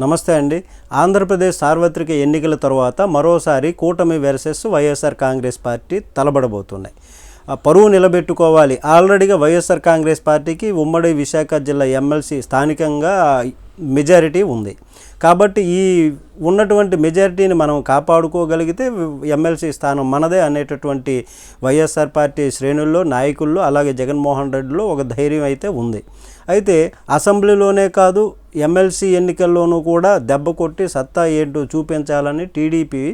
నమస్తే అండి. ఆంధ్రప్రదేశ్ సార్వత్రిక ఎన్నికల తర్వాత మరోసారి కూటమి వెర్సెస్ వైఎస్ఆర్ కాంగ్రెస్ పార్టీ తలబడబోతున్నాయి. ఆ పరువు నిలబెట్టుకోవాలి. ఆల్రెడీగా వైఎస్ఆర్ కాంగ్రెస్ పార్టీకి ఉమ్మడి విశాఖ జిల్లా ఎమ్మెల్సీ స్థానికంగా మెజారిటీ ఉంది. కాబట్టి ఈ ఉన్నటువంటి మెజారిటీని మనం కాపాడుకోగలిగితే ఎమ్మెల్సీ స్థానం మనదే అనేటటువంటి వైఎస్ఆర్ పార్టీ శ్రేణుల్లో నాయకుల్లో అలాగే జగన్మోహన్ రెడ్డిలో ఒక ధైర్యం అయితే ఉంది. అయితే అసెంబ్లీలోనే కాదు ఎమ్మెల్సీ ఎన్నికల్లోనూ కూడా దెబ్బ కొట్టి సత్తా ఏంటో చూపించాలని టీడీపీ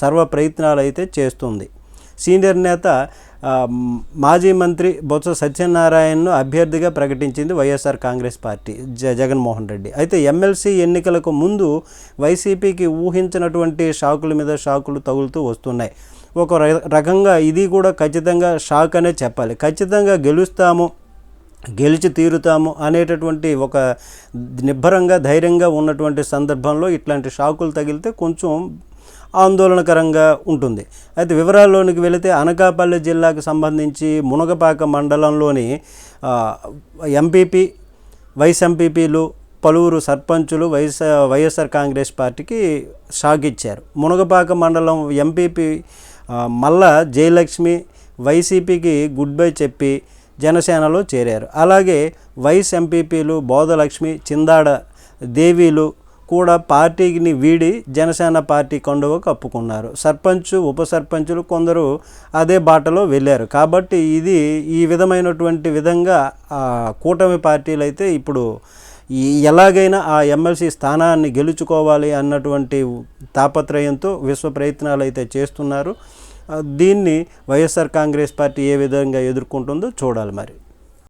సర్వ ప్రయత్నాలు అయితే చేస్తుంది. సీనియర్ నేత మాజీ మంత్రి బొత్స సత్యనారాయణను అభ్యర్థిగా ప్రకటించింది వైఎస్ఆర్ కాంగ్రెస్ పార్టీ జ జగన్మోహన్ రెడ్డి. అయితే ఎమ్మెల్సీ ఎన్నికలకు ముందు వైసీపీకి ఊహించినటువంటి షాకుల మీద షాకులు తగులుతూ వస్తున్నాయి. ఒక ర- రకంగా ఇది కూడా ఖచ్చితంగా షాక్ అనే చెప్పాలి. ఖచ్చితంగా గెలుస్తాము గెలిచి తీరుతాము అనేటటువంటి ఒక నిబ్బరంగా ధైర్యంగా ఉన్నటువంటి సందర్భంలో ఇట్లాంటి షాకులు తగిలితే కొంచెం ఆందోళనకరంగా ఉంటుంది. అయితే వివరాల్లోనికి వెళితే అనకాపల్లి జిల్లాకు సంబంధించి మునగపాక మండలంలోని ఎంపీపీ వైస్ ఎంపీపీలు పలువురు సర్పంచులు వైఎస్ వైఎస్ఆర్ కాంగ్రెస్ పార్టీకి షాక్ ఇచ్చారు. మునగపాక మండలం ఎంపీపీ మల్ల జయలక్ష్మి వైసీపీకి గుడ్ బై చెప్పి జనసేనలో చేరారు. అలాగే వైస్ ఎంపీపీలు బోధలక్ష్మి చిందాడ దేవీలు కూడా పార్టీని వీడి జనసేన పార్టీ కొండవ కప్పుకున్నారు. సర్పంచ్ ఉప సర్పంచులు కొందరు అదే బాటలో వెళ్ళారు. కాబట్టి ఇది ఈ విధమైనటువంటి విధంగా ఆ, కూటమి పార్టీలు అయితే ఇప్పుడు ఈ ఎలాగైనా ఆ ఎమ్మెల్సీ స్థానాన్ని గెలుచుకోవాలి అన్నటువంటి తాపత్రయంతో విశ్వ ప్రయత్నాలు అయితే చేస్తున్నారు దీన్ని వైఎస్ఆర్ కాంగ్రెస్ పార్టీ ఏ విధంగా ఎదుర్కొంటుందో చూడాలి మరి.